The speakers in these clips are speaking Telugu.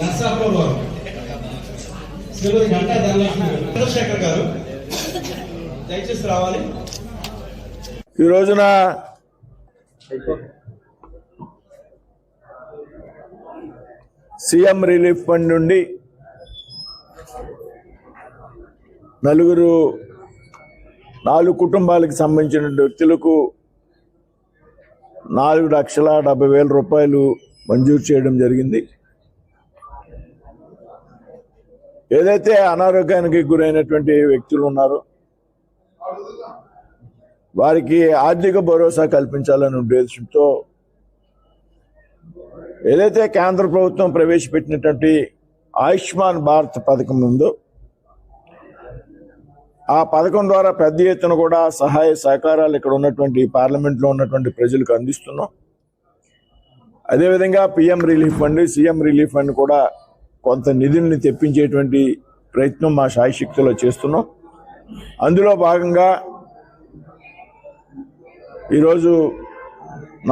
నర్సాపురం వారు శ్రీమతి గంటా ధనలక్ష్మి చంద్రశేఖర్ గారు దయచేసి రావాలి. ఈ రోజున సీఎం రిలీఫ్ ఫండ్ నుండి నలుగురు నాలుగు కుటుంబాలకు సంబంధించిన వ్యక్తులకు నాలుగు లక్షల డెబ్బై వేల రూపాయలు మంజూరు చేయడం జరిగింది. ఏదైతే అనారోగ్యానికి గురైనటువంటి వ్యక్తులు ఉన్నారో వారికి ఆర్థిక భరోసా కల్పించాలనే ఉద్దేశంతో ఏదైతే కేంద్ర ప్రభుత్వం ప్రవేశపెట్టినటువంటి ఆయుష్మాన్ భారత్ పథకం ఉందో ఆ పథకం ద్వారా పెద్ద ఎత్తున కూడా సహాయ సహకారాలు ఇక్కడ ఉన్నటువంటి పార్లమెంట్లో ఉన్నటువంటి ప్రజలకు అందిస్తున్నాం. అదేవిధంగా PM relief fund CM relief fund కూడా కొంత నిధుల్ని తెప్పించేటువంటి ప్రయత్నం మా శాయశక్తిలో చేస్తున్నాం. అందులో భాగంగా ఈరోజు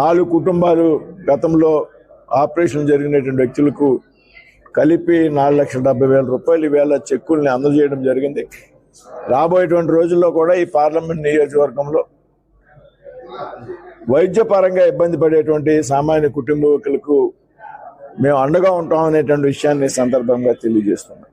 నాలుగు కుటుంబాలు గతంలో ఆపరేషన్ జరిగినటువంటి వ్యక్తులకు కలిపి నాలుగు లక్షల డెబ్బై వేల రూపాయలు వేల చెక్కుల్ని అందజేయడం జరిగింది. రాబోయేటువంటి రోజుల్లో కూడా ఈ పార్లమెంట్ నియోజకవర్గంలో వైద్యపరంగా ఇబ్బంది పడేటువంటి సామాన్య కుటుంబీకులకు మేము అండగా ఉంటాం అనేటువంటి విషయాన్ని సందర్భంగా తెలియజేస్తున్నాం.